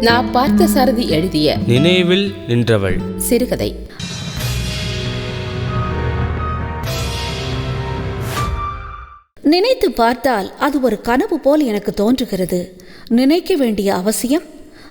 நான் பார்த்த சாரதி எழுதிய நினைவில் நின்றவள். சிறுகதை. நினைத்து பார்த்தால் அது ஒரு கனவு போல் எனக்கு தோன்றுகிறது. நினைக்க வேண்டிய அவசியம்?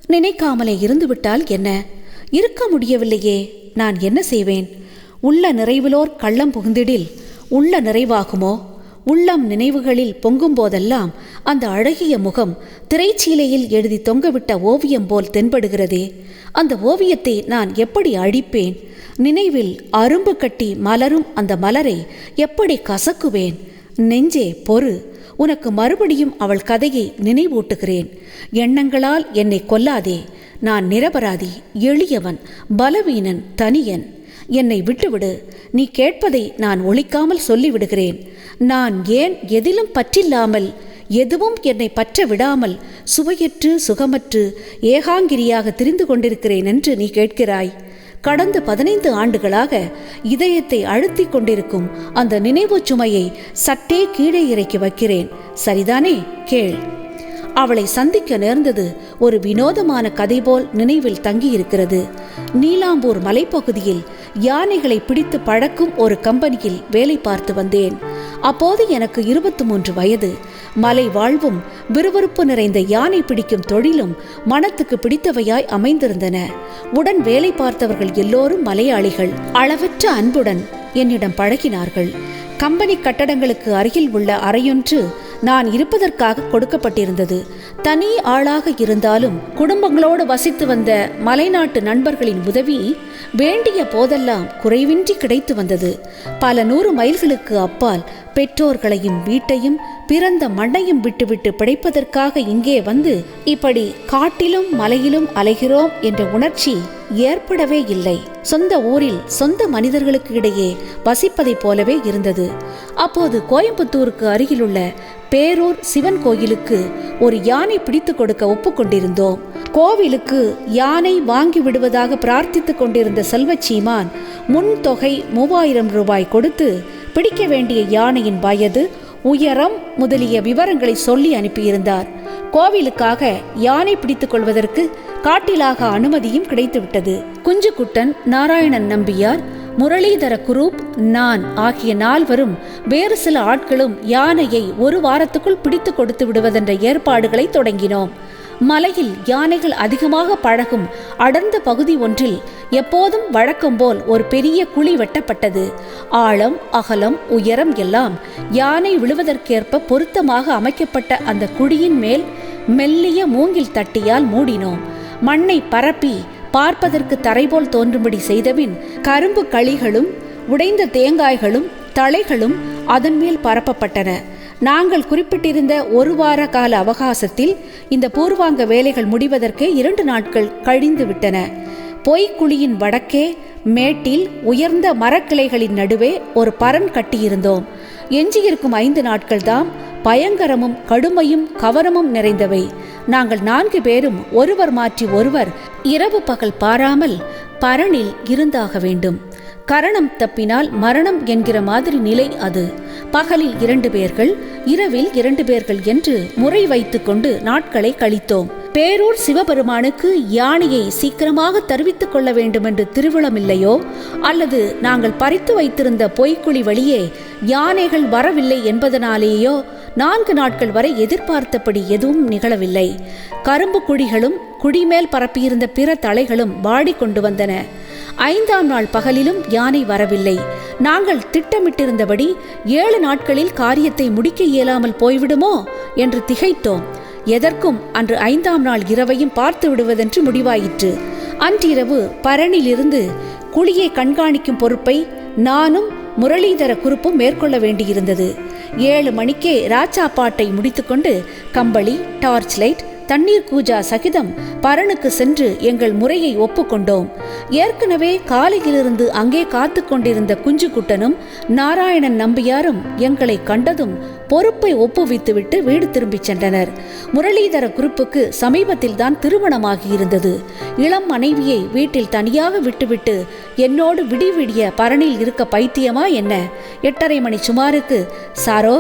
நினைக்காமலே இருந்துவிட்டால் என்ன? இருக்க முடியவில்லையே நான் என்ன செய்வேன்? உள்ள நிறைவிலோர் கள்ளம் புகுந்திடில் உள்ள நிறைவாகுமோ? உள்ளம் நினைவுகளில் பொங்கும் போதெல்லாம் அந்த அழகிய முகம் திரைச்சீலையில் எழுதி தொங்கவிட்ட ஓவியம் போல் தென்படுகிறதே. அந்த ஓவியத்தை நான் எப்படி அழிப்பேன்? நினைவில் அரும்பு கட்டி மலரும் அந்த மலரை எப்படி கசக்குவேன்? நெஞ்சே பொறு. உனக்கு மறுபடியும் அவள் கதையை நினைவூட்டுகிறேன். எண்ணங்களால் என்னை கொல்லாதே. நான் நிரபராதி எளியவன் பலவீனன் தனியன். என்னை விட்டுவிடு. நீ கேட்பதை நான் ஒழிக்காமல் சொல்லிவிடுகிறேன். நான் ஏன் எதிலும் பற்றில்லாமல் எதுவும் என்னை பற்ற விடாமல் சுவையற்று சுகமற்று ஏகாங்கிரியாக திரிந்து கொண்டிருக்கிறேன் என்று நீ கேட்கிறாய். கடந்த பதினைந்து ஆண்டுகளாக இதயத்தை அழுத்திக் கொண்டிருக்கும் அந்த நினைவுச் சுமையை சற்றே கீழே இறக்கி வைக்கிறேன். சரிதானே? கேள். அவளை சந்திக்க நேர்ந்தது ஒரு வினோதமான கதை போல் நினைவில் தங்கியிருக்கிறது. நீலாம்பூர் மலைப்பகுதியில் யானைகளை பிடித்து பழக்கும் ஒரு கம்பெனியில் வேலை பார்த்து வந்தேன். அப்போது எனக்கு இருபத்தி மூன்று வயது. மலை வாழ்வும் விறுவிறுப்பு நிறைந்த யானை பிடிக்கும் தொழிலும் மனத்துக்கு பிடித்தவையாய் அமைந்திருந்தன. உடன் வேலை பார்த்தவர்கள் எல்லோரும் மலையாளிகள். அளவற்ற அன்புடன் என்னிடம் பழகினார்கள். கம்பெனி கட்டடங்களுக்கு அருகில் உள்ள அறையொன்று நான் இருப்பதற்காக கொடுக்கப்பட்டிருந்தது. தனி ஆளாக இருந்தாலும் குடும்பங்களோடு வசித்து வந்த மலைநாட்டு நண்பர்களின் உதவி வேண்டிய போதெல்லாம் குறைவின்றி கிடைத்து வந்தது. பல நூறு மைல்களுக்கு அப்பால் பெற்றோர்களையும் வீட்டையும் பிறந்த மண்ணையும் விட்டுவிட்டு பிழைப்பதற்காக இங்கே வந்து இப்படி காட்டிலும் மலையிலும் அலைகிறோம் என்ற உணர்ச்சி ஏற்படவே இல்லை. சொந்த ஊரில் சொந்த மனிதர்களுக்கு இடையே வசிப்பதைப் போலவே இருந்தது. அப்போது கோயம்புத்தூருக்கு அருகிலுள்ள பேரூர் சிவன் கோயிலுக்கு ஒரு யானை பிடித்து கொடுக்க ஒப்புக்கொண்டிருந்தோம் கோவிலுக்கு யானை வாங்கி விடுவதாக பிரார்த்தித்து கொண்டிருந்த செல்வச்சீமான் முன் தொகை மூவாயிரம் ரூபாய் கொடுத்து பிடிக்க வேண்டிய யானையின் வயது உயரம் முதலிய விவரங்களை சொல்லி அனுப்பியிருந்தார். கோவிலுக்காக யானை பிடித்துக் கொள்வதற்கு காட்டிலாக அனுமதியும் கிடைத்துவிட்டது. குஞ்சுக்குட்டன் நாராயணன் நம்பியார் முரளிதர குரூப் நான் ஆகிய நால்வரும் வேறு சில ஆட்களும் யானையை ஒரு வாரத்துக்குள் பிடித்து கொடுத்து விடுவதென்ற ஏற்பாடுகளை தொடங்கினோம். மலையில் யானைகள் அதிகமாக பழகும் அடர்ந்த பகுதி ஒன்றில் எப்போதும் வழக்கம் போல் ஒரு பெரிய குழி வெட்டப்பட்டது. ஆழம் அகலம் உயரம் எல்லாம் யானை விழுவதற்கேற்ப பொருத்தமாக அமைக்கப்பட்ட அந்த குழியின் மேல் மெல்லிய மூங்கில் தட்டியால் மூடினோம். மண்ணை பரப்பி பார்ப்பதற்கு தரைபோல் தோன்றும்படி செய்தபின் கரும்பு களிகளும் உடைந்த தேங்காய்களும் தழைகளும் அதன் மேல் பரப்பப்பட்டன. நாங்கள் குறிப்பிட்டிருந்த ஒரு வார கால அவகாசத்தில் இந்த பூர்வாங்க வேலைகள் முடிவதற்கே இரண்டு நாட்கள் கழிந்து விட்டன. பொய்க்குழியின் வடக்கே மேட்டில் உயர்ந்த மரக்கிளைகளின் நடுவே ஒரு பரன் கட்டியிருந்தோம். எஞ்சியிருக்கும் ஐந்து நாட்கள்தாம் பயங்கரமும் கடுமையும் கவனமும் நிறைந்தவை. நாங்கள் நான்கு பேரும் ஒருவர் மாற்றி ஒருவர் இரவு பகல் பாராமல் பரனில் இருந்தாக வேண்டும். கரணம் தப்பினால் மரணம் என்கிற மாதிரி நிலை அது. பகலில் இரண்டு பேர்கள் இரவில் இரண்டு பேர்கள் என்று முறை வைத்துக்கொண்டு நாட்களை கழித்தோம். பேரூர் சிவபெருமானுக்கு யானையை சீக்கிரமாக தெரிவித்துக் கொள்ள வேண்டும் என்று திருவிழமில்லையோ அல்லது நாங்கள் பறித்து வைத்திருந்த பொய்க்குழி வழியே யானைகள் வரவில்லை என்பதனாலேயோ? நான்கு நாட்கள் வரை எதிர்பார்த்தபடி எதுவும் நிகழவில்லை. கரும்பு குழிகளும் குடிமேல் பரப்பியிருந்த பிற தலைகளும் வாடிக்கொண்டு வந்தன. ஐந்தாம் நாள் பகலிலும் யானை வரவில்லை. நாங்கள் திட்டமிட்டிருந்தபடி ஏழு நாட்களில் காரியத்தை முடிக்க இயலாமல் போய்விடுமோ என்று திகைத்தோம். எதற்கும் அன்று ஐந்தாம் நாள் இரவையும் பார்த்து விடுவதென்று முடிவாயிற்று. அன்றிரவு பரணிலிருந்து குழியை கண்காணிக்கும் பொறுப்பை நானும் முரளிதர குறுப்பும் மேற்கொள்ள வேண்டியிருந்தது. ஏழு மணிக்கே ராச்சாப்பாட்டை முடித்துக்கொண்டு கம்பளி டார்ச் லைட் தண்ணீர் கூஜா சகிதம் பரனுக்கு சென்று எங்கள் முறையை ஒப்புக்கொண்டோம் ஏற்கனவே காலையிலிருந்து அங்கே காத்து கொண்டிருந்த குஞ்சுக்குட்டனும் நாராயணன் நம்பியாரும் எங்களை கண்டதும் பொறுப்பை ஒப்புவித்துவிட்டு வீடு திரும்பிச் சென்றனர் முரளிதர குருப்புக்கு சமீபத்தில் தான் திருமணமாகி இருந்தது இளம் மனைவியை வீட்டில் தனியாக விட்டுவிட்டு என்னோடு விடிவிடிய பரணில் இருக்க பைத்தியமா என்ன எட்டரை மணி சுமாருக்கு சாரோ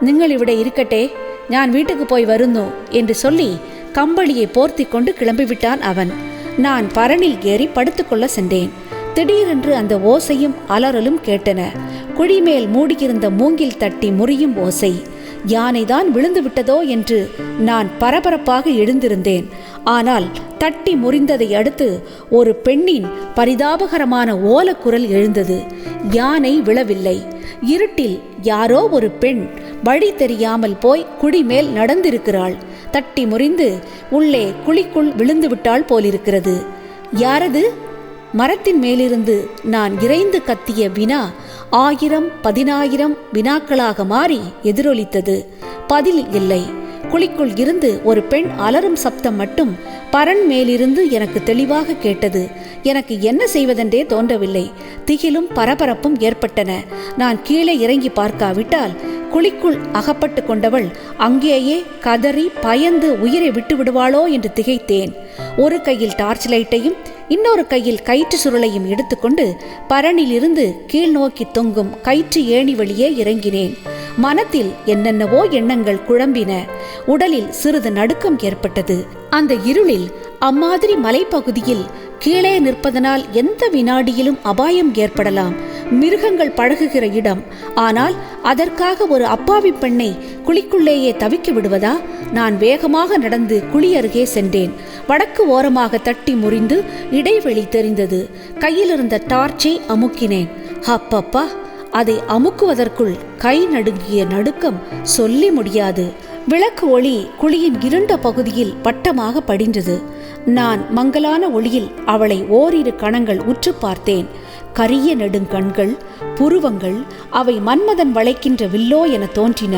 നിങ്ങൾ ഇവിടെ ഇരിക്കട്ടെ நான் வீட்டுக்கு போய் வருந்தோம் என்று சொல்லி கம்பளியை போர்த்தி கொண்டு கிளம்பிவிட்டான் அவன். நான் பரணில் ஏறி படுத்துக்கொள்ள சென்றேன். திடீரென்று அந்த ஓசையும் அலறலும் கேட்டன. குழிமேல் மூடியிருந்த மூங்கில் தட்டி முறியும் ஓசை. யானைதான் விழுந்து விட்டதோ என்று நான் பரபரப்பாக எழுந்திருந்தேன். ஆனால் தட்டி முறிந்ததை அடுத்து ஒரு பெண்ணின் பரிதாபகரமான ஓலக்குரல் எழுந்தது. யானை விழவில்லை. இருட்டில் யாரோ ஒரு பெண் வழி தெரியாமல் போய் குடிமேல் நடந்திருக்கிறாள். தட்டி முறிந்து உள்ளே குழிக்குள் விழுந்து விட்டாள் போலிருக்கிறது. யாரது? மரத்தின் மேலிருந்து நான் இறைந்து கத்திய வினா ஆயிரம் பதினாயிரம் வினாக்களாக மாறி எதிரொலித்தது. பதில் இல்லை. குழிக்குள் இருந்து ஒரு பெண் அலறும் சப்தம் மட்டும் பரன் மேலிருந்து எனக்கு தெளிவாக கேட்டது. எனக்கு என்ன செய்வதென்றே தோன்றவில்லை. திகிலும் பரபரப்பும் ஏற்பட்டன. நான் கீழே இறங்கி பார்க்காவிட்டால் குழிக்குள் அகப்பட்டு கொண்டவள் அங்கேயே கதறி பயந்து உயிரை விட்டு விடுவாளோ என்று திகைத்தேன். ஒரு கையில் டார்ச் லைட்டையும் இன்னொரு கையில் கயிற்று சுருளையும் எடுத்துக்கொண்டு பரனிலிருந்து கீழ் நோக்கி தொங்கும் கயிற்று ஏணி வழியே இறங்கினேன். மனத்தில் என்னென்னவோ எண்ணங்கள் குழம்பின. உடலில் சிறிது நடுக்கம் ஏற்பட்டது. அந்த இருளில் அம்மாதிரி மலைப்பகுதியில் கீழே நிற்பதனால் எந்த வினாடியிலும் அபாயம் ஏற்படலாம். மிருகங்கள் பழகுகிற இடம். ஆனால் அதற்காக ஒரு அப்பாவி பெண்ணை குழிக்குள்ளேயே தவிக்க விடுவதா? நான் வேகமாக நடந்து குழி அருகே சென்றேன். வடக்கு ஓரமாக தட்டி முறிந்து இடைவெளி தெரிந்தது. கையிலிருந்த டார்ச்சை அமுக்கினேன். அப்பப்பா அதை அமுக்குவதற்குள் கை நடுங்கிய நடுக்கம் சொல்லி முடியாது. விளக்கு ஒளி குழியின் இருண்ட பகுதியில் வட்டமாக படிந்தது. நான் மங்கலான ஒளியில் அவளை ஓரிரு கணங்கள் உற்று பார்த்தேன். கரிய நெடுங்கண்கள் புருவங்கள் அவை மன்மதன் வளைக்கின்ற வில்லோ என தோன்றின.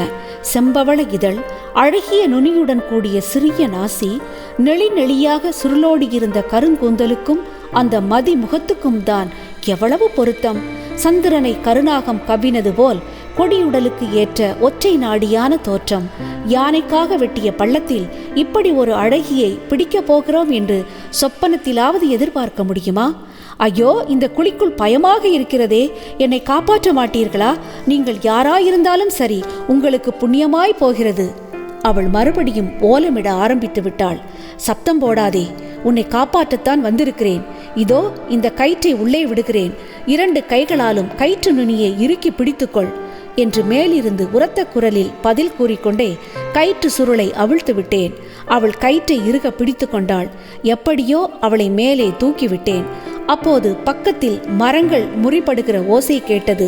செம்பவள இதழ் அழகிய நுனியுடன் கூடிய சிறிய நாசி நெளி நெளியாக சுருளோடியிருந்த கருங்கூந்தலுக்கும் அந்த மதி முகத்துக்கும் தான் எவ்வளவு பொருத்தம். சந்திரனை கருணாகம் கவினது போல் கொடியுடலுக்கு ஏற்ற ஒற்றை நாடியான தோற்றம். யானைக்காக வெட்டிய பள்ளத்தில் இப்படி ஒரு அழகியை பிடிக்கப் போகிறோம் என்று சொப்பனத்திலாவது எதிர்பார்க்க முடியுமா? ஐயோ இந்த குழிக்குள் பயமாக இருக்கிறதே. என்னை காப்பாற்ற மாட்டீர்களா? நீங்கள் யாராயிருந்தாலும் சரி உங்களுக்கு புண்ணியமாய் போகிறது. அவள் மறுபடியும் ஓலமிட ஆரம்பித்து விட்டாள். சப்தம் போடாதே உன்னை காப்பாற்றத்தான் வந்திருக்கிறேன். இதோ இந்த கயிற்றை உள்ளே விடுகிறேன். இரண்டு கைகளாலும் கயிற்று நுனியை இறுக்கி பிடித்துக்கொள் என்று மேலிருந்து உரத்த குரலில் பதில் கூறிக்கொண்டே கயிற்று சுருளை அவிழ்த்து விட்டேன். அவள் கயிற்றை இறுக பிடித்து கொண்டாள் எப்படியோ அவளை மேலே தூக்கிவிட்டேன். அப்போது பக்கத்தில் மரங்கள் முறிப்படுகிற ஓசை கேட்டது.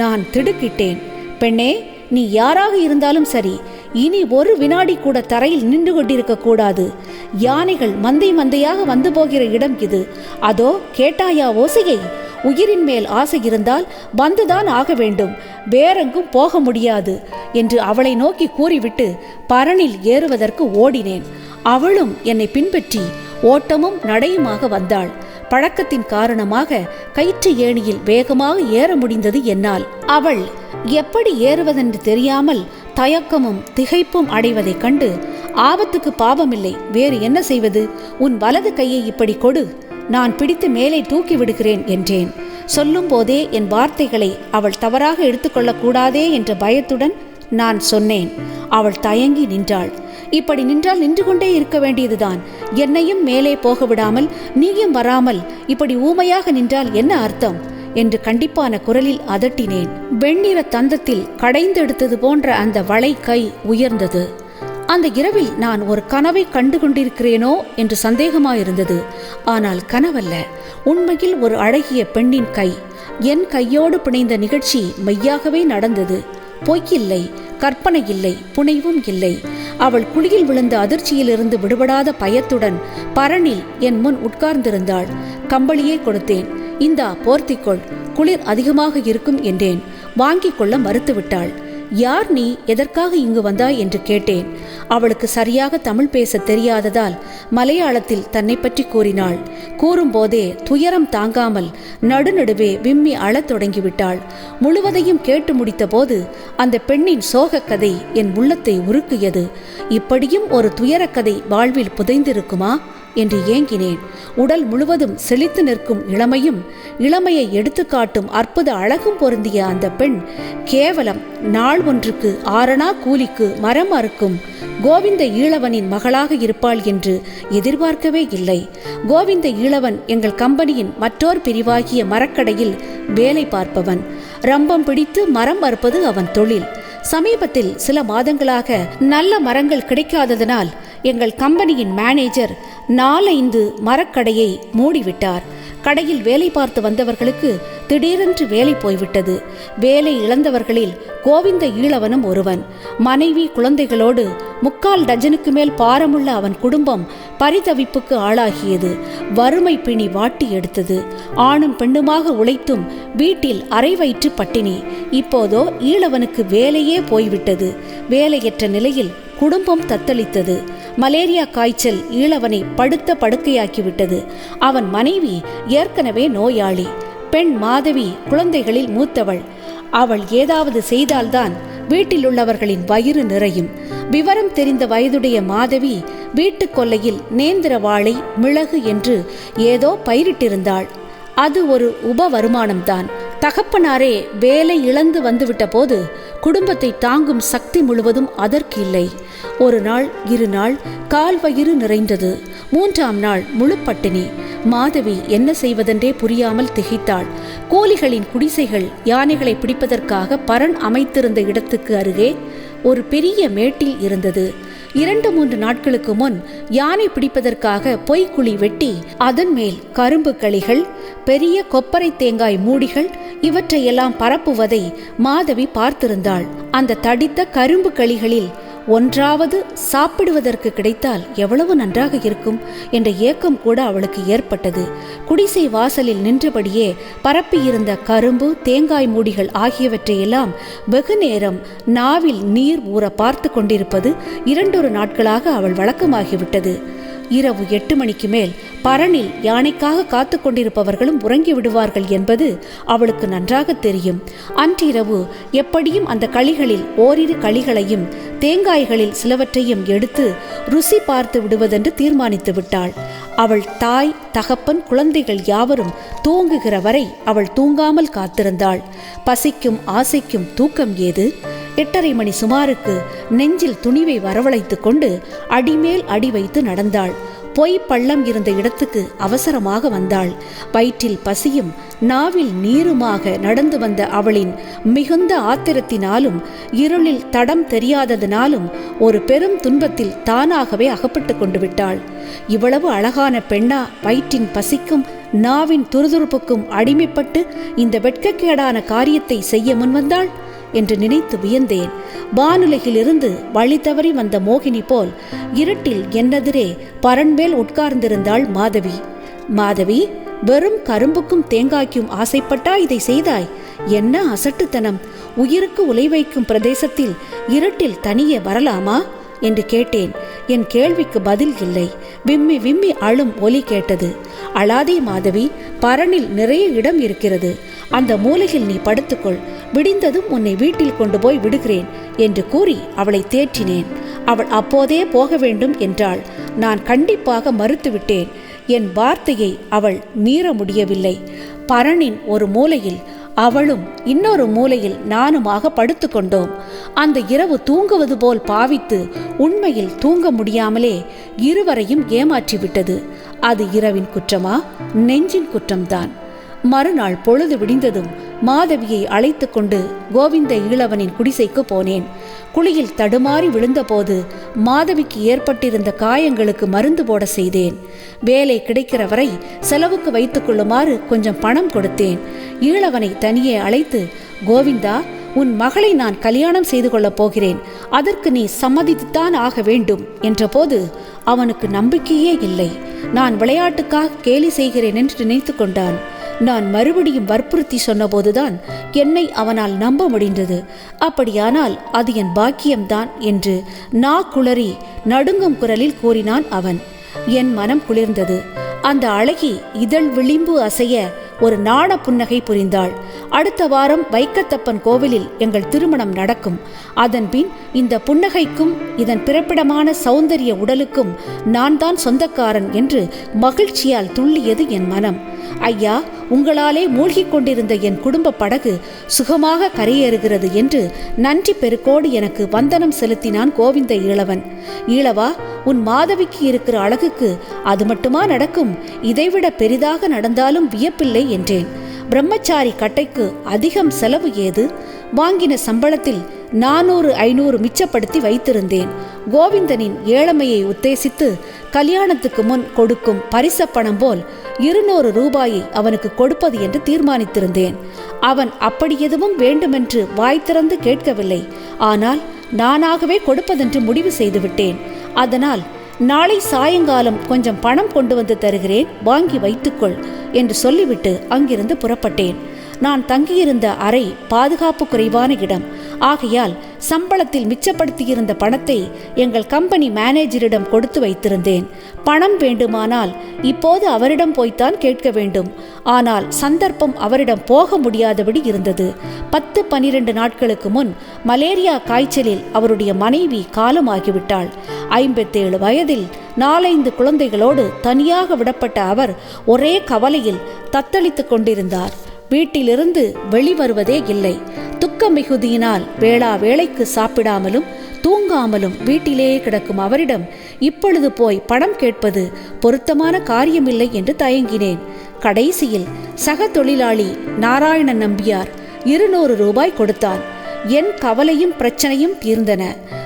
நான் திடுக்கிட்டேன். பெண்ணே நீ யாராக இருந்தாலும் சரி இனி ஒரு வினாடி கூட தரையில் நின்று கொண்டிருக்க கூடாது. யானைகள் மந்தை மந்தையாக வந்து போகிற இடம் இது. அதோ கேட்டாயா ஓசையை? உயிரின் மேல் ஆசை இருந்தால் வந்துதான் ஆக வேண்டும். வேறெங்கும் போக முடியாது என்று அவளை நோக்கி கூறிவிட்டு பரணில் ஏறுவதற்கு ஓடினேன். அவளும் என்னை பின்பற்றி ஓட்டமும் நடையுமாக வந்தாள். பழக்கத்தின் காரணமாக கயிற்று ஏணியில் வேகமாக ஏற முடிந்தது என்னால். அவள் எப்படி ஏறுவதென்று தெரியாமல் தயக்கமும் திகைப்பும் அடைவதைக் கண்டு ஆபத்துக்கு பாவமில்லை வேறு என்ன செய்வது? உன் வலது கையை இப்படி கொடு. நான் பிடித்து மேலே தூக்கி விடுகிறேன் என்றேன். சொல்லும் போதே என் வார்த்தைகளை அவள் தவறாக எடுத்துக்கொள்ளக்கூடாதே என்ற பயத்துடன் நான் சொன்னேன். அவள் தயங்கி நின்றாள். இப்படி நின்றால் நின்று கொண்டே இருக்க வேண்டியதுதான். என்னையும் மேலே போக விடாமல் நீயும் வராமல் இப்படி ஊமையாக நின்றால் என்ன அர்த்தம்? என்று கண்டிப்பான குரலில் அதட்டினேன். வெண்ணிற தந்தத்தில் கடைந்தெடுத்தது போன்ற அந்த வளை கை உயர்ந்தது. அந்த இரவில் நான் ஒரு கனவை கண்டு கொண்டிருக்கிறேனோ என்று சந்தேகமாயிருந்தது. ஆனால் கனவல்ல. உண்மையில் ஒரு அழகிய பெண்ணின் கை. என் கையோடு பிணைந்த நிகழ்ச்சி மெய்யாகவே நடந்தது. பொய்யில்லை கற்பனை இல்லை புனைவும் இல்லை. அவள் குழியில் விழுந்த அதிர்ச்சியிலிருந்து விடுபடாத பயத்துடன் பரணில் என் முன் உட்கார்ந்திருந்தாள். கம்பளியே கொடுத்தேன். இந்தா போர்த்திக்கொள். குளிர் அதிகமாக இருக்கும் என்றேன். வாங்கிக் கொள்ள மறுத்துவிட்டாள். யார் நீ எதற்காக இங்கு வந்தாய் என்று கேட்டேன். அவளுக்கு சரியாக தமிழ் பேச தெரியாததால் மலையாளத்தில் தன்னை பற்றி கூறினாள். கூறும்போதே துயரம் தாங்காமல் நடுநடுவே விம்மி அழத் தொடங்கிவிட்டாள். முழுவதையும் கேட்டு முடித்தபோது அந்த பெண்ணின் சோகக் கதை என் உள்ளத்தை உருக்கியது இப்படியும் ஒரு துயரக் கதை வாழ்வில் புதைந்திருக்குமா? என்று ஏங்கினேன். உடல் முழுவதும் செழித்து நிற்கும் இளமையும் இளமையை எடுத்துக்காட்டும் அற்புத அழகும் பொருந்திய அந்த பெண் கேவலம் நாள் ஒன்றுக்கு ஆரணா கூலிக்கு மரம் அறுக்கும் கோவிந்த ஈழவனின் மகளாக இருப்பாள் என்று எதிர்பார்க்கவே இல்லை. கோவிந்த ஈழவன் எங்கள் கம்பெனியின் மற்றோர் பிரிவாகிய மரக்கடையில் வேலை பார்ப்பவன். ரம்பம் பிடித்து மரம் அறுப்பது அவன் தொழில். சமீபத்தில் சில மாதங்களாக நல்ல மரங்கள் கிடைக்காததனால் எங்கள் கம்பெனியின் மேனேஜர் நாலைந்து மரக்கடையை மூடிவிட்டார். கடையில் வேலை பார்த்து வந்தவர்களுக்கு திடீரென்று வேலை போய்விட்டது. வேலை இழந்தவர்களில் கோவிந்த ஈழவனும் ஒருவன். மனைவி குழந்தைகளோடு முக்கால் டஜனுக்கு மேல் பாரமுள்ள அவன் குடும்பம் பரிதவிப்புக்கு ஆளாகியது. வறுமை பிணி வாட்டி எடுத்தது. ஆணும் பெண்ணுமாக உழைத்தும் வீட்டில் அரை வயிற்று பட்டினி. இப்போதோ ஈழவனுக்கு வேலையே போய்விட்டது. வேலையற்ற நிலையில் குடும்பம் தத்தளித்தது. மலேரியா காய்ச்சல் ஈழவனை படுத்த படுக்கையாக்கிவிட்டது. அவன் மனைவி ஏற்கனவே நோயாளி. பெண் மாதவி குழந்தைகளில் மூத்தவள். அவள் ஏதாவது செய்தால்தான் வீட்டில் உள்ளவர்களின் வயிறு நிறையும். விவரம் தெரிந்த வயதுடைய மாதவி வீட்டுக் கொல்லையில் நேந்திர வாழை மிளகு என்று ஏதோ பயிரிட்டிருந்தாள். அது ஒரு உப வருமானம்தான். தகப்பனாரே வேலை இழந்து வந்துவிட்ட போது குடும்பத்தை தாங்கும் சக்தி முழுவதும் அதற்கு இல்லை ஒரு நாள் இரு நாள் கால் வயிறு நிறைந்தது. மூன்றாம் நாள் முழு பட்டினி. மாதவி என்ன செய்வதென்றே புரியாமல் திகைத்தாள். கோழிகளின் குடிசைகள் யானைகளை பிடிப்பதற்காக பரண் அமைத்திருந்த இடத்துக்கு அருகே ஒரு பெரிய மேட்டில் இருந்தது. இரண்டு மூன்று நாட்களுக்கு முன் யானை பிடிப்பதற்காக பொய்க்குழி வெட்டி அதன் மேல் கரும்பு களிகள் பெரிய கொப்பரை தேங்காய் மூடிகள் இவற்றையெல்லாம் பரப்புவதை மாதவி பார்த்திருந்தாள். அந்த தடித்த கரும்பு களிகளில் ஒன்றாவது சாப்பிடுவதற்கு கிடைத்தால் எவ்வளவு நன்றாக இருக்கும் என்ற ஏக்கம் கூட அவளுக்கு ஏற்பட்டது. குடிசை வாசலில் நின்றபடியே பரப்பியிருந்த கரும்பு தேங்காய் மூடிகள் ஆகியவற்றையெல்லாம் வெகு நேரம் நாவில் நீர் ஊற பார்த்து கொண்டிருப்பது இரண்டொரு நாட்களாக அவள் வழக்கமாகிவிட்டது. இரவு எட்டு மணிக்கு மேல் பரணில் யானைக்காக காத்து கொண்டிருப்பவர்களும் உறங்கி விடுவார்கள் என்பது அவளுக்கு நன்றாக தெரியும். அன்றிரவு எப்படியும் அந்த களிகளில் ஓரிரு களிகளையும் தேங்காய்களில் சிலவற்றையும் எடுத்து ருசி பார்த்து விடுவதென்று தீர்மானித்து விட்டாள். அவள் தாய் தகப்பன் குழந்தைகள் யாவரும் தூங்குகிற வரை அவள் தூங்காமல் காத்திருந்தாள். பசிக்கும் ஆசைக்கும் தூக்கம் ஏது? எட்டரை மணி சுமாருக்கு நெஞ்சில் துணிவை வரவழைத்துக் கொண்டு அடிமேல் அடி வைத்து நடந்தாள். பொய் பள்ளம் இருந்த இடத்துக்கு அவசரமாக வந்தாள். வயிற்றில் பசியும் நாவில் நீருமாக நடந்து வந்த அவளின் மிகுந்த ஆத்திரத்தினாலும் இருளில் தடம் தெரியாததினாலும் ஒரு பெரும் துன்பத்தில் தானாகவே அகப்பட்டு கொண்டு விட்டாள். இவ்வளவு அழகான பெண்ணா வயிற்றின் பசிக்கும் நாவின் துருதுருப்புக்கும் அடிமைப்பட்டு இந்த வெட்கக்கேடான காரியத்தை செய்ய முன்வந்தாள்? என்று நினைத்து வியந்தேன். வானுலகிலிருந்து வழி தவறி வந்த மோகினி போல் இருட்டில் என்னெதிரே பரண்மேல் உட்கார்ந்திருந்தாள் மாதவி. மாதவி வெறும் கரும்புக்கும் தேங்காய்க்கும் ஆசைப்பட்டா இதை செய்தாய்? என்ன அசட்டுத்தனம். உயிருக்கு உலை வைக்கும் பிரதேசத்தில் இருட்டில் தனியே வரலாமா? என்று கேட்டேன். என் கேள்விக்கு பதில் இல்லை. விம்மி விம்மி அழும் ஒலி கேட்டது. அழாதே மாதவி பரனில் நிறைய இடம் இருக்கிறது. அந்த மூலையில் நீ படுத்துக்கொள். விடிந்ததும் உன்னை வீட்டில் கொண்டு போய் விடுகிறேன் என்று கூறி அவளை தேற்றினேன். அவள் அப்போதே போக வேண்டும் என்றாள். நான் கண்டிப்பாக மறுத்துவிட்டேன். என் வார்த்தையை அவள் மீற முடியவில்லை. பரனின் ஒரு மூலையில் அவளும் இன்னொரு மூலையில் நானுமாக படுத்துக்கொண்டோம். அந்த இரவு தூங்குவது போல் பாவித்து உண்மையில் தூங்க முடியாமலே இருவரையும் ஏமாற்றிவிட்டது. அது இரவின் குற்றமா? நெஞ்சின் குற்றம்தான். மறுநாள் பொழுது விடிந்ததும் மாதவியை அழைத்து கொண்டு கோவிந்த ஈழவனின் குடிசைக்கு போனேன். குழியில் தடுமாறி விழுந்தபோது மாதவிக்கு ஏற்பட்டிருந்த காயங்களுக்கு மருந்து போட செய்தேன். வேலை கிடைக்கிற வரை செலவுக்கு வைத்துக் கொள்ளுமாறு கொஞ்சம் பணம் கொடுத்தேன். ஈழவனை தனியே அழைத்து கோவிந்தா உன் மகளை நான் கல்யாணம் செய்து கொள்ளப் போகிறேன். அதற்கு நீ சம்மதித்துத்தான் ஆக வேண்டும் என்றபோது அவனுக்கு நம்பிக்கையே இல்லை. நான் விளையாட்டுக்காக கேலி செய்கிறேன் என்று நினைத்து கொண்டான். நான் மறுபடியும் வற்புறுத்தி சொன்னபோதுதான் என்னை அவனால் நம்ப முடிந்தது. அப்படியானால் அது என் பாக்கியம்தான் என்று நா குளறி நடுங்கும் குரலில் கூறினான் அவன். என் மனம் குளிர்ந்தது. அந்த அழகி இதழ் விளிம்பு அசைய ஒரு நாண புன்னகை புரிந்தாள். அடுத்த வாரம் வைக்கத்தப்பன் கோவிலில் எங்கள் திருமணம் நடக்கும். அதன்பின் இந்த புன்னகைக்கும் இதன் பிறப்பிடமான சௌந்தரிய உடலுக்கும் நான் தான் சொந்தக்காரன் என்று மகிழ்ச்சியால் துள்ளியது என் மனம். ஐயா உங்களாலே மூழ்கிக் கொண்டிருந்த என் குடும்ப படகு சுகமாக கரையேறுகிறது என்று நன்றி பெருக்கோடு எனக்கு வந்தனம் செலுத்தினான் கோவிந்த ஈழவன் ஈழவா உன் மாதவிக்கு இருக்கிற அழகுக்கு அது மட்டுமா நடக்கும்? இதைவிட பெரிதாக நடந்தாலும் வியப்பில்லை என்றேன். பிரம்மச்சாரி கட்டைக்கு அதிகம் செலவு ஏது? வாங்கின சம்பளத்தில் நானூறு ஐநூறு மிச்சப்படுத்தி வைத்திருந்தேன். கோவிந்தனின் ஏழமையை உத்தேசித்து கல்யாணத்துக்கு முன் கொடுக்கும் பரிச பணம் போல் இருநூறு ரூபாயை அவனுக்கு கொடுப்பது என்று தீர்மானித்திருந்தேன். அவன் அப்படி எதுவும் வேண்டுமென்று வாய் திறந்து கேட்கவில்லை. ஆனால் நானாகவே கொடுப்பதென்று முடிவு செய்துவிட்டேன். அதனால் நாளை சாயங்காலம் கொஞ்சம் பணம் கொண்டு வந்து தருகிறேன் வாங்கி வைத்துக்கொள் என்று சொல்லிவிட்டு அங்கிருந்து புறப்பட்டேன். நான் தங்கியிருந்த அறை பாதுகாப்பு குறைவான இடம். ஆகையால் சம்பளத்தில் மிச்சப்படுத்தியிருந்த பணத்தை எங்கள் கம்பெனி மேனேஜரிடம் கொடுத்து வைத்திருந்தேன். பணம் வேண்டுமானால் இப்போது அவரிடம் போய்த்தான் கேட்க வேண்டும். ஆனால் சந்தர்ப்பம் அவரிடம் போக முடியாதபடி இருந்தது. பத்து பனிரெண்டு நாட்களுக்கு முன் மலேரியா காய்ச்சலில் அவருடைய மனைவி காலமாகிவிட்டாள். ஐம்பத்தேழு வயதில் நாலைந்து குழந்தைகளோடு தனியாக விடப்பட்ட அவர் ஒரே கவலையில் தத்தளித்துக் கொண்டிருந்தார். வீட்டிலிருந்து வெளிவருவதே இல்லை. துக்க மிகுதியினால் வேளா வேளைக்கு சாப்பிடாமலும் தூங்காமலும் வீட்டிலேயே கிடக்கும் அவரிடம் இப்பொழுது போய் பணம் கேட்பது பொருத்தமான காரியமில்லை என்று தயங்கினேன். கடைசியில் சக தொழிலாளி நாராயணன் நம்பியார் இருநூறு ரூபாய் கொடுத்தார் என் கவலையும் பிரச்சனையும் தீர்ந்தன.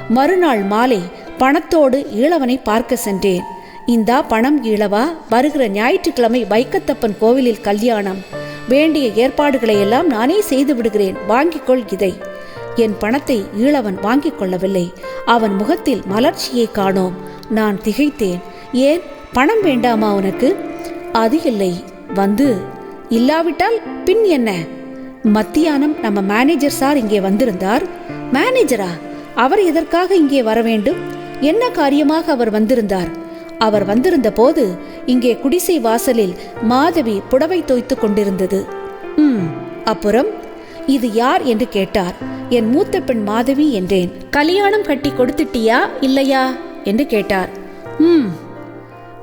மறுநாள் மாலை பணத்தோடு ஈழவனை பார்க்க சென்றேன். இந்தா பணம் ஈழவா? வருகிற ஞாயிற்றுக்கிழமை வைக்கத்தப்பன் கோவிலில் கல்யாணம். வேண்டிய ஏற்பாடுகளை எல்லாம் நானே செய்து விடுகிறேன். வாங்கிக்கொள் இதை. என் பணத்தை ஈழவன் வாங்கிக் கொள்ளவில்லை. அவன் முகத்தில் மலர்ச்சியை காணோம். நான் திகைத்தேன். ஏன்? பணம் வேண்டாமா உனக்கு? அது இல்லை. வந்து. இல்லாவிட்டால் பின் என்ன? மத்தியானம் நம்ம மேனேஜர் சார் இங்கே வந்திருந்தார். மேனேஜரா? அவர் எதற்காக இங்கே வர வேண்டும்? என்ன காரியமாக அவர் வந்திருந்தார்? அவர் வந்திருந்த போது இங்கே குடிசை வாசலில் மாதவி புடவை தோய்த்து கொண்டிருந்தது. ம். அப்புறம் இது யார் என்று கேட்டார். என் மூத்த பெண் மாதவி என்றேன். கல்யாணம் கட்டி கொடுத்துட்டியா இல்லையா? என்று கேட்டார். ம்.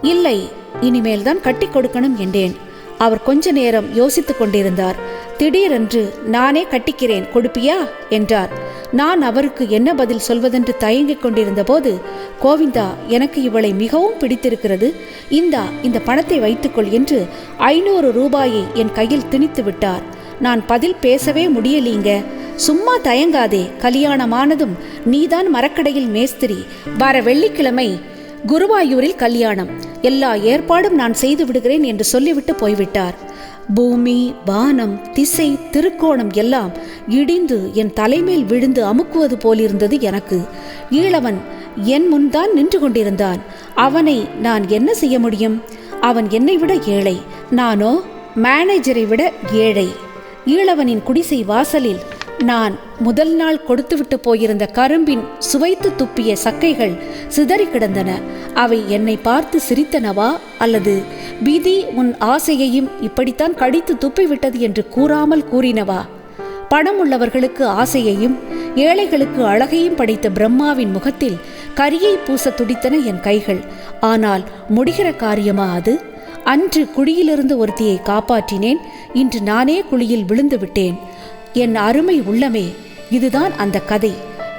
இல்லை இனிமேல் தான் கட்டி கொடுக்கணும் என்றேன். அவர் கொஞ்ச நேரம் யோசித்துக் கொண்டிருந்தார். திடீரென்று நானே கட்டிக்கிறேன் கொடுப்பியா? என்றார். நான் அவருக்கு என்ன பதில் சொல்வதென்று தயங்கிக் கொண்டிருந்த போது கோவிந்தா எனக்கு இவளை மிகவும் பிடித்திருக்கிறது. இந்தா இந்த பணத்தை வைத்துக்கொள் என்று ஐநூறு ரூபாயை என் கையில் திணித்து விட்டார். நான் பதில் பேசவே முடியலீங்க. சும்மா தயங்காதே. கல்யாணமானதும் நீதான் மரக்கடையில் மேஸ்திரி. வர வெள்ளிக்கிழமை குருவாயூரில் கல்யாணம். எல்லா ஏற்பாடும் நான் செய்து விடுகிறேன் என்று சொல்லிவிட்டு போய்விட்டார். பூமி வானம் திசை திருக்கோணம் எல்லாம் இடிந்து என் தலைமேல் விழுந்து அமுக்குவது போலிருந்தது எனக்கு. ஈழவன் என் முன்தான் நின்று கொண்டிருந்தான். அவனை நான் என்ன செய்ய முடியும்? அவன் என்னை விட ஏழை. நானோ மேனேஜரை விட ஏழை. ஈழவனின் குடிசை வாசலில் நான் முதல் நாள் கொடுத்துவிட்டு போயிருந்த கரும்பின் சுவைத்து துப்பிய சக்கைகள் சிதறி கிடந்தன. அவை என்னை பார்த்து சிரித்தனவா அல்லது பீதி உன் ஆசையையும் இப்படித்தான் கடித்து துப்பிவிட்டது என்று கூறாமல் கூறினவா? பணம் உள்ளவர்களுக்கு ஆசையையும் ஏழைகளுக்கு அழகையும் படைத்த பிரம்மாவின் முகத்தில் கரியை பூச துடித்தன என் கைகள். ஆனால் முடிகிற காரியமா அது? அன்று குழியிலிருந்து ஒருத்தியை காப்பாற்றினேன். இன்று நானே குழியில் விழுந்து விட்டேன். என் அருமை உள்ளமே இதுதான் அந்த கதை.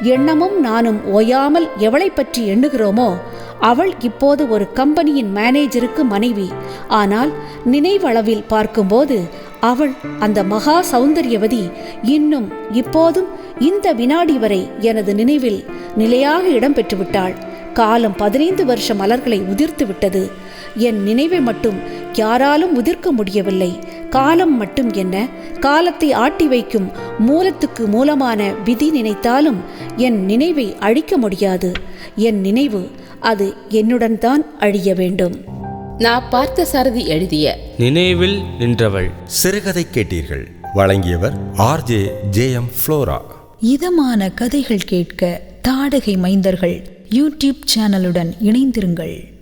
எண்ணமும் நானும் ஓயாமல் எவளை பற்றி எண்ணுகிறோமோ அவள் இப்போது ஒரு கம்பெனியின் மேனேஜருக்கு மனைவி. ஆனால் நினைவளவில் பார்க்கும்போது அவள் அந்த மகா சௌந்தரியவதி இன்னும் இப்போதும் இந்த வினாடி வரை எனது நினைவில் நிலையாக இடம் பெற்றுவிட்டாள் காலம் பதினைந்து வருஷ மலர்களை உதிர்த்து விட்டது என் நினைவை மட்டும் யாராலும் உதிர்க்க முடியவில்லை. காலம் மட்டும் என்ன? காலத்தை ஆட்டி வைக்கும் மூலத்துக்கு மூலமான விதி நினைத்தாலும் என் நினைவை அழிக்க முடியாது. என் நினைவு அது என்னுடன் தான் அழிய வேண்டும். நான் பார்த்த சாரதி எழுதிய நினைவில் நின்றவள். சிறுகதை கேட்டீர்கள். வழங்கியவர் ஆர்ஜே ஜே எம் ஃப்ளோரா. இதமான கதைகள் கேட்க தாடகை மைந்தர்கள் யூடியூப் சேனலுடன் இணைந்திருங்கள்.